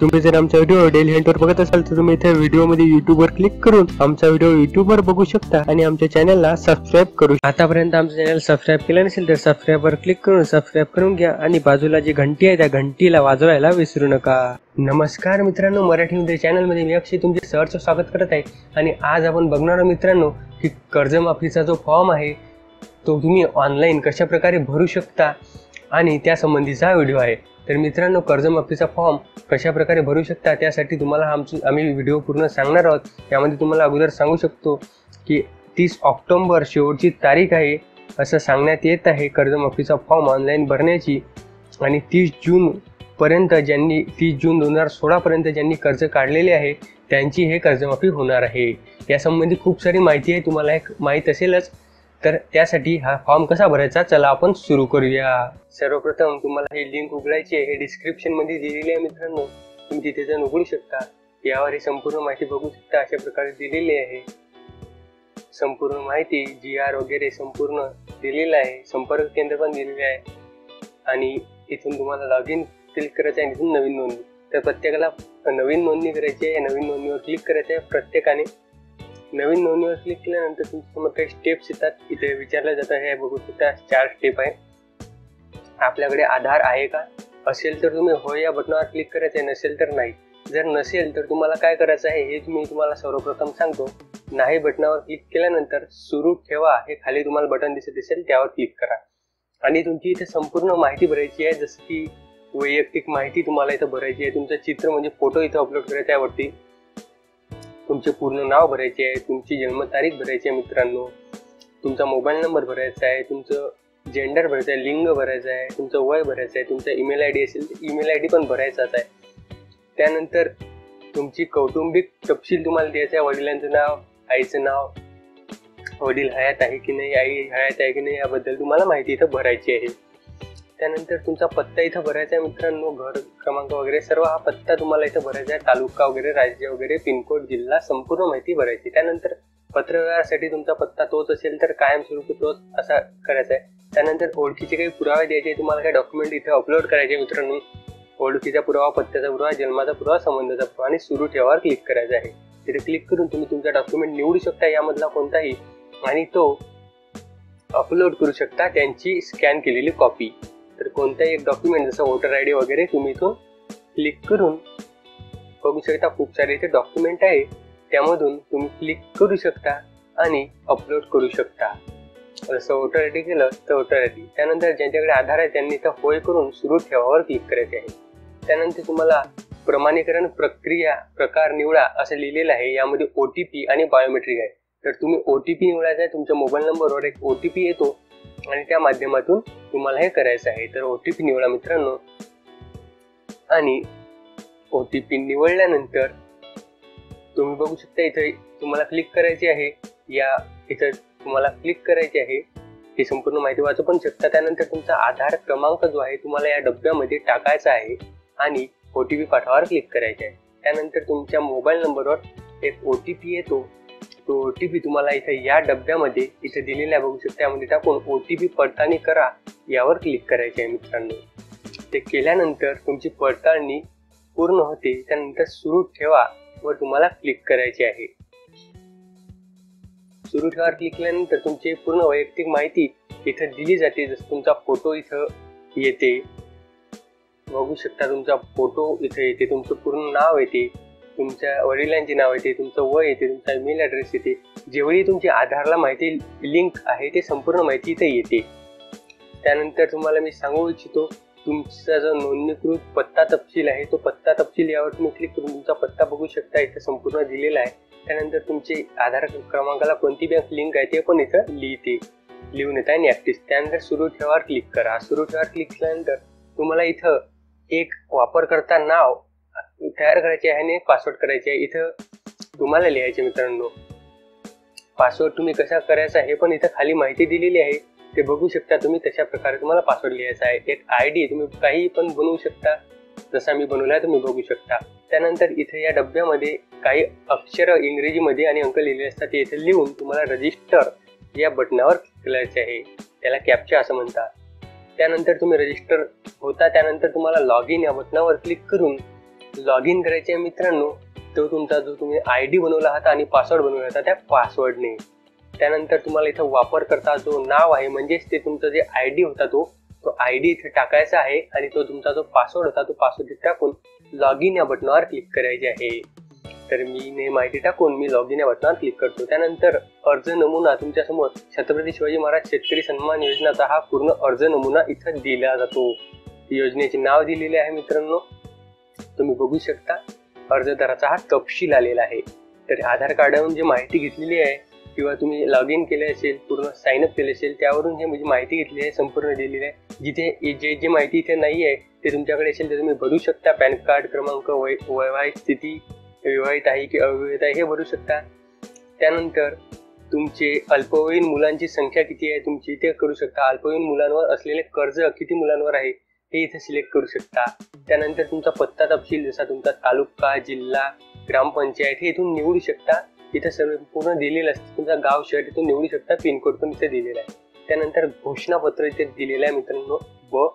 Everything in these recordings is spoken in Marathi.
तुम्ही जर आमचा व्हिडिओ डेली हंटवर बघत असाल तर तुम्ही इथे व्हिडिओमध्ये युट्यूब वर क्लिक करून आमचा व्हिडिओ युट्यूब वर बघू शकता आणि आमच्या चॅनलला सबस्क्राईब करू आतापर्यंत आमचं चॅनल सबस्क्राईब केलं नसेल तर सबस्क्राईब वर क्लिक करून सबस्क्राईब करून घ्या आणि बाजूला जी घंटी आहे त्या घंटीला वाजवायला विसरू नका. नमस्कार मित्रांनो मराठीमध्ये चॅनलमध्ये मी अक्षय तुमचे सहर्ष स्वागत करत आहे. आणि आज आपण बघणार आहोत मित्रांनो की कर्जमाफीचा जो फॉर्म आहे तो तुम्ही ऑनलाईन कशा प्रकारे भरू शकता? आणि त्यासंबंधीचा हा व्हिडिओ आहे. तर मित्रांनो कर्जमाफीचा फॉर्म कशा प्रकारे भरू शकता त्यासाठी तुम्हाला आमची आम्ही व्हिडिओ पूर्ण सांगणार आहोत. त्यामध्ये तुम्हाला अगोदर सांगू शकतो की तीस ऑक्टोंबर शेवटची तारीख आहे असं सांगण्यात येत आहे कर्जमाफीचा फॉर्म ऑनलाईन भरण्याची. आणि तीस जून पर्यंत ज्यांनी तीस जून दोन हजार सोळापर्यंत ज्यांनी कर्ज काढलेले आहे त्यांची हे कर्जमाफी होणार आहे. यासंबंधी खूप सारी माहिती आहे तुम्हाला एक माहीत असेलच. तर त्यासाठी हा फॉर्म कसा भरायचा? चला आपण सुरू करूया. सर्वप्रथम तुम्हाला ही लिंक उघडायची आहे. हे डिस्क्रिप्शनमध्ये दिलेली आहे मित्रांनो. तुम्ही तिथे जाऊन उघडू शकता. यावर ही संपूर्ण माहिती बघू शकता. अशा प्रकारे दिलेली आहे. संपूर्ण माहिती जी आर वगैरे संपूर्ण दिलेलं आहे. संपर्क केंद्र पण दिलेले आहे. आणि इथून तुम्हाला लॉग इन क्लिक करायचं आहे. इथून नवीन नोंदणी. तर प्रत्येकाला नवीन नोंदणी करायची आहे. नवीन नोंदणीवर क्लिक करायचं आहे. प्रत्येकाने नवीन नोंदणीवर क्लिक केल्यानंतर तुमच्यासमोर काही स्टेप्स येतात. इथे विचारलं जातात हे बघू शकता चार स्टेप आहे. आपल्याकडे आधार आहे का? असेल तर तुम्ही हो या बटनावर क्लिक करायचं आहे. नसेल तर नाही. जर नसेल तर तुम्हाला काय करायचं आहे हे मी तुम्हाला सर्वप्रथम सांगतो. नाही बटनावर क्लिक केल्यानंतर सुरू ठेवा. हे खाली तुम्हाला बटन दिसत असेल त्यावर क्लिक करा. आणि तुमची इथे संपूर्ण माहिती भरायची आहे. जसं की वैयक्तिक माहिती तुम्हाला इथं भरायची आहे. तुमचं चित्र म्हणजे फोटो इथं अपलोड करायचा आहे वरती तुमचे पूर्ण नाव भरायचे आहे तुमची जन्मतारीख भरायची आहे मित्रांनो. तुमचा मोबाईल नंबर भरायचा आहे तुमचं जेंडर भरायचं आहे लिंग भरायचं आहे तुमचं वय भरायचं आहे तुमचा ईमेल आय डी असेल तर ईमेल आय डी पण भरायचाच आहे. त्यानंतर तुमची कौटुंबिक तपशील तुम्हाला द्यायचं आहे वडिलांचं नाव आईचं नाव वडील हयात आहे की नाही आई हयात आहे की नाही याबद्दल तुम्हाला माहिती इथं भरायची आहे. त्यानंतर तुमचा पत्ता इथं भरायचा आहे मित्रांनो घर क्रमांक वगैरे सर्व हा पत्ता तुम्हाला इथं भरायचा आहे. तालुका वगैरे राज्य वगैरे पिनकोड जिल्हा संपूर्ण माहिती भरायची. त्यानंतर पत्रव्यवहारासाठी तुमचा पत्ता तोच असेल तर कायमस्वरूपी तोच असा करायचा आहे. त्यानंतर ओळखीचे काही पुरावे द्यायचे तुम्हाला काही डॉक्युमेंट इथे अपलोड करायचे मित्रांनो. ओळखीचा पुरावा पत्त्याचा पुरावा जन्माचा पुरावा संबंधाचा पुरावा आणि सुरू ठेवावर क्लिक करायचा आहे. तिथे क्लिक करून तुम्ही तुमचा डॉक्युमेंट निवडू शकता. यामधला कोणताही आणि तो अपलोड करू शकता. त्यांची स्कॅन केलेली कॉपी तर कोणताही एक डॉक्युमेंट जसं वोटर आय डी वगैरे तुम्ही इथून क्लिक करून बघू शकता खूप सारे इथे डॉक्युमेंट आहे. त्यामधून तुम्ही क्लिक करू शकता आणि अपलोड करू शकता. जसं वोटर आय डी केलं तर वोटर आय डी त्यानंतर ज्यांच्याकडे आधार आहे त्यांनी इथं होय करून सुरू ठेवावर क्लिक करायचे आहे. त्यानंतर तुम्हाला प्रमाणीकरण प्रक्रिया प्रकार निवडा असं लिहिलेलं आहे. यामध्ये ओ टी पी आणि बायोमेट्रिक आहे. तर तुम्ही ओ टी पी निवडायचा आहे तुमच्या मोबाईल नंबरवर एक ओ टी पी येतो आणि त्या माध्यमातून तुम्हाला हे करायचं आहे तर ओ टी पी निवडा मित्रांनो. आणि ओ टी पी निवडल्यानंतर तुम्ही बघू शकता इथे तुम्हाला क्लिक करायची आहे. या इथं तुम्हाला क्लिक करायची आहे. ही संपूर्ण माहिती वाचू पण शकता. त्यानंतर तुमचा आधार क्रमांक जो आहे तुम्हाला या डब्यामध्ये टाकायचा आहे. आणि ओ टी पी पाठवावर क्लिक करायचे आहे. त्यानंतर तुमच्या मोबाईल नंबरवर एक ओ टी पी येतो. तो ओ टी पी तुम्हाला इथे या डब्यामध्ये इथे दिलेल्या बघू शकता. यामध्ये टाकून ओ टी पी पडताळणी करा. यावर क्लिक करायचे आहे मित्रांनो. ते केल्यानंतर तुमची पडताळणी पूर्ण होते. त्यानंतर सुरू ठेवा वर तुम्हाला क्लिक करायचे आहे. सुरू ठेवावर क्लिक केल्यानंतर तुमची पूर्ण वैयक्तिक माहिती इथं दिली जाते. जसं तुमचा फोटो इथं येते. बघू शकता तुमचा फोटो इथे येते. तुमचं पूर्ण नाव येते. तुमच्या वडिलांचे नाव येते तुमचं वय येते तुमचा ईमेल ॲड्रेस येते जेवढी तुमची आधारला माहिती लिंक आहे ते संपूर्ण माहिती इथे येते. त्यानंतर तुम्हाला मी सांगू इच्छितो तुमचा जो नोंदणीकृत पत्ता तपशील आहे तो पत्ता तपशील यावर तुम्ही क्लिक करून तुमचा पत्ता बघू शकता इथे संपूर्ण दिलेला आहे. त्यानंतर तुमचे आधार क्रमांकाला कोणती बँक लिंक आहे ते पण इथं लिहिते लिहून येत आहे नॅक्टिस त्यानंतर सुरू ठेवावर क्लिक करा. सुरू ठेवावर क्लिक केल्यानंतर तुम्हाला इथं एक वापरकर्ता नाव तयार करायची आहे आणि पासवर्ड करायचे आहे. इथं तुम्हाला लिहायचे मित्रांनो. पासवर्ड तुम्ही कसा करायचा हे पण इथं खाली माहिती दिलेली आहे. ते बघू शकता तुम्ही तशा प्रकारे तुम्हाला पासवर्ड लिहायचा आहे. एक आय डी तुम्ही काही पण बनवू शकता. जसा मी बनवला तुम्ही बघू शकता. त्यानंतर इथे या डब्यामध्ये काही अक्षर इंग्रजीमध्ये आणि अंक लिहिले असतात. ते इथे लिहून तुम्हाला रजिस्टर या बटनावर करायचे आहे. त्याला कॅप्चा असं म्हणतात. त्यानंतर तुम्ही रजिस्टर होता. त्यानंतर तुम्हाला लॉग इन या बटनावर क्लिक करून लॉग इन करायचे आहे मित्रांनो तो तुमचा जो तुम्ही आय डी बनवला होता आणि पासवर्ड बनवला होता त्या पासवर्डने त्यानंतर तुम्हाला इथं वापरकर्ता जो नाव आहे म्हणजेच ते तुमचा जे आय डी होता तो तो आय डी इथे टाकायचा आहे आणि तो तुमचा जो पासवर्ड होता तो पासवर्ड टाकून लॉग इन या बटनावर क्लिक करायचे आहे. तर मी ने माहिती टाकून मी लॉग इन या बटनावर क्लिक करतो. त्यानंतर अर्ज नमुना तुमच्यासमोर छत्रपती शिवाजी महाराज शेतकरी सन्मान योजनाचा हा पूर्ण अर्ज नमुना इथं दिला जातो. योजनेचे नाव दिलेले आहे मित्रांनो. तुम्ही बघू शकता. अर्जदाराचा हा तपशील आलेला आहे. तर आधार कार्डावरून जी माहिती घेतलेली आहे किंवा तुम्ही लॉग इन केले असेल पूर्ण साइन अप केले असेल त्यावरून जे म्हणजे माहिती घेतली आहे संपूर्ण दिलेली आहे. जिथे जे जे माहिती इथे नाही आहे ते तुमच्याकडे असेल ते तुम्ही भरू शकता. पॅन कार्ड क्रमांक वै वैवाहिक स्थिती विवाहित आहे की अविवाहित आहे हे भरू शकता. त्यानंतर तुमचे अल्पवयीन मुलांची संख्या किती आहे तुमची ते करू शकता. अल्पवयीन मुलांवर असलेले कर्ज किती मुलांवर आहे हे इथे सिलेक्ट करू शकता. त्यानंतर तुमचा पत्ता तपशील जसा तुमचा तालुका जिल्हा ग्रामपंचायत हे इथून निवडू शकता. इथं सर्व पूर्ण दिलेलं असतं. तुमचा गाव शहर इथून निवडू शकता. पिनकोड पण इथे दिलेला आहे. त्यानंतर घोषणापत्र इथे दिलेलं आहे मित्रांनो. ब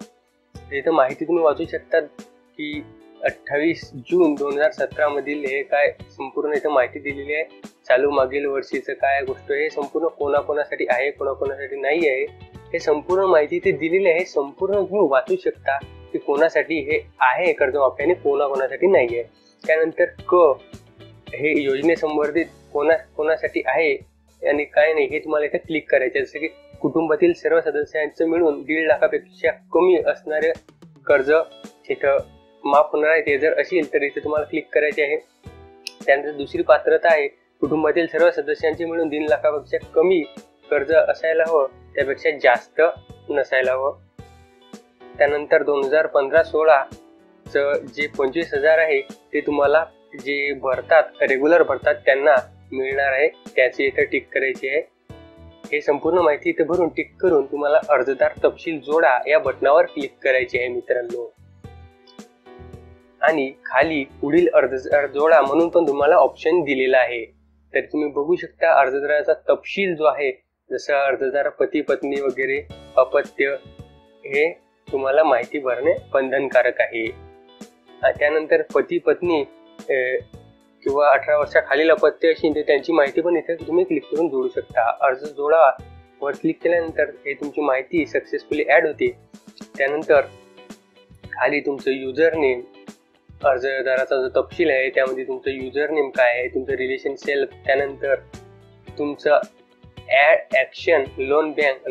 इथं माहिती तुम्ही वाचू शकता की अठ्ठावीस जून दोन हजार सतरा मधील हे काय संपूर्ण इथं माहिती दिलेली आहे. चालू मागील वर्षीचं काय गोष्ट हे संपूर्ण कोणाकोणासाठी आहे कोणाकोणासाठी नाही आहे. हे संपूर्ण माहिती ते दिलेली आहे. संपूर्ण तुम्ही वाचू शकता की कोणासाठी हे आहे कर्जमाफी आणि कोणाकोणासाठी नाही आहे त्यानंतर क हे योजनेसंबंधित कोणा कोणासाठी आहे आणि काय नाही हे तुम्हाला इथे क्लिक करायचे जसं की कुटुंबातील सर्व सदस्यांचं मिळून दीड लाखापेक्षा कमी असणारे कर्ज इथं माफ होणार आहे. ते जर असेल तर इथे तुम्हाला क्लिक करायचे आहे. त्यानंतर दुसरी पात्रता आहे. कुटुंबातील सर्व सदस्यांची मिळून दीड लाखापेक्षा कमी कर्ज असायला हवं. त्यापेक्षा जास्त नसायला हवं. त्यानंतर दोन हजार पंधरा सोळाचं जे पंचवीस हजार आहे ते तुम्हाला जे भरतात रेग्युलर भरतात त्यांना मिळणार आहे. त्याची इथं टिक करायची आहे. हे संपूर्ण माहिती इथे भरून टिक करून तुम्हाला अर्जदार तपशील जोडा या बटनावर क्लिक करायचे आहे मित्रांनो. आणि खाली पुढील अर्जदार जोडा म्हणून पण तुम्हाला ऑप्शन दिलेला आहे. तर तुम्ही बघू शकता अर्जदाराचा तपशील जो आहे जसं अर्जदार पती पत्नी वगैरे अपत्य हे तुम्हाला माहिती भरणे बंधनकारक आहे. त्यानंतर पती पत्नी किंवा अठरा वर्षाखालील अपत्य असेल तर त्यांची माहिती पण इथे तुम्ही क्लिक करून जोडू शकता. अर्ज जोडा. वर क्लिक केल्यानंतर हे तुमची माहिती सक्सेसफुली ऍड होते. त्यानंतर खाली तुमचं युजर नेम अर्जदाराचा जो तपशील आहे त्यामध्ये तुमचं युजर नेम काय आहे तुमचं रिलेशन सेल्फ त्यानंतर तुमचं ऍक्शन लोन बँक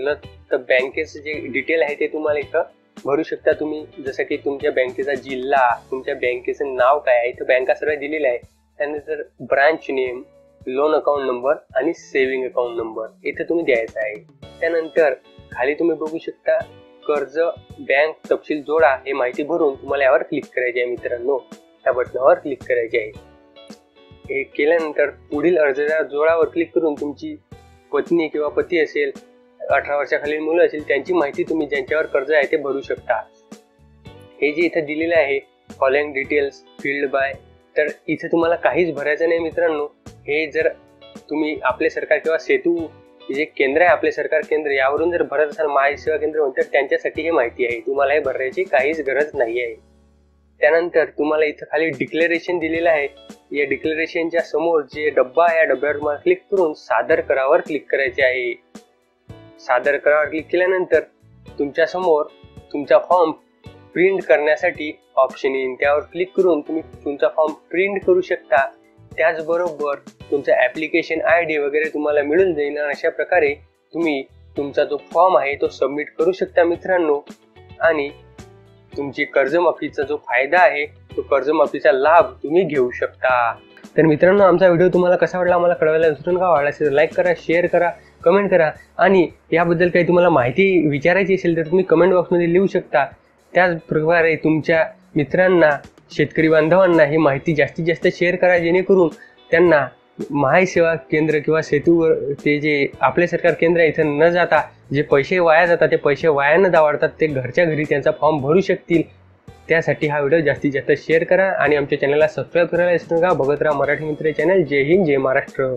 तर बँकेचं जे डिटेल आहे ते तुम्हाला इथं भरू शकता तुम्ही. जसं की तुमच्या बँकेचा जिल्हा तुमच्या बँकेचं नाव काय आहे इथं बँका सर्व दिलेले आहे त्यानंतर branch name loan account number आणि सेव्हिंग अकाउंट नंबर इथं तुम्ही द्यायचा आहे. त्यानंतर खाली तुम्ही बघू शकता कर्ज बँक तपशील जोडा हे माहिती भरून तुम्हाला यावर क्लिक करायचे आहे मित्रांनो. त्या बटनावर क्लिक करायचे आहे. हे केल्यानंतर पुढील अर्जदार जोडावर क्लिक करून तुमची पत्नी किंवा पती असेल अठरा वर्षाखालील मुलं असेल त्यांची माहिती तुम्ही ज्यांच्यावर कर्ज आहे ते भरू शकता. हे जे इथं दिलेलं आहे फॉलोइंग डिटेल्स फील्ड बाय तर इथे तुम्हाला काहीच भरायचं नाही मित्रांनो. हे जर तुम्ही आपले सरकार किंवा सेतू जे केंद्र आहे आपले सरकार केंद्र यावरून जर भरत असाल माय सेवा केंद्र तर त्यांच्यासाठी ही माहिती आहे. तुम्हाला हे भरण्याची काहीच गरज नाही आहे. त्यानंतर तुम्हाला इथं खाली डिक्लेरेशन दिलेलं आहे. या डिक्लेरेशनच्या समोर जे डब्बा आहे या डब्यावर तुम्हाला क्लिक करून सादर करावर क्लिक करायचे आहे. सादर करावर क्लिक केल्यानंतर तुमच्यासमोर तुमचा फॉर्म प्रिंट करण्यासाठी ऑप्शन येईल. त्यावर क्लिक करून तुम्ही तुमचा फॉर्म प्रिंट करू शकता. त्याचबरोबर तुमचा ऍप्लिकेशन आय डी वगैरे तुम्हाला मिळून जाईल आणि अशा प्रकारे तुम्ही तुमचा जो फॉर्म आहे तो सबमिट करू शकता मित्रांनो. आणि तुमची कर्जमाफीचा जो फायदा आहे तो कर्जमाफीचा लाभ तुम्ही घेऊ शकता. तर मित्रांनो आमचा व्हिडिओ तुम्हाला कसा वाटला आम्हाला कळवायला विसरून का? वाढला असेल लाईक करा शेअर करा कमेंट करा आणि याबद्दल काही तुम्हाला माहिती विचारायची असेल तर तुम्ही कमेंट बॉक्समध्ये लिहू शकता. त्याचप्रकारे तुमच्या मित्रांना शेतकरी बांधवांना ही माहिती जास्तीत जास्त शेअर करा जेणेकरून त्यांना महाय सेवा केंद्र किंवा सेतूवर ते जे आपले सरकार केंद्र आहे इथं न जाता जे पैसे वाया जातात ते पैसे वाया न दावाडतात ते घरच्या घरी त्यांचा फॉर्म भरू शकतील. त्यासाठी हा व्हिडिओ जास्तीत जास्त शेअर करा आणि आमच्या चॅनलला सबस्क्राईब करायला विसरू नका. बघत राहा मराठी मित्र चॅनल. जय हिंद जय महाराष्ट्र.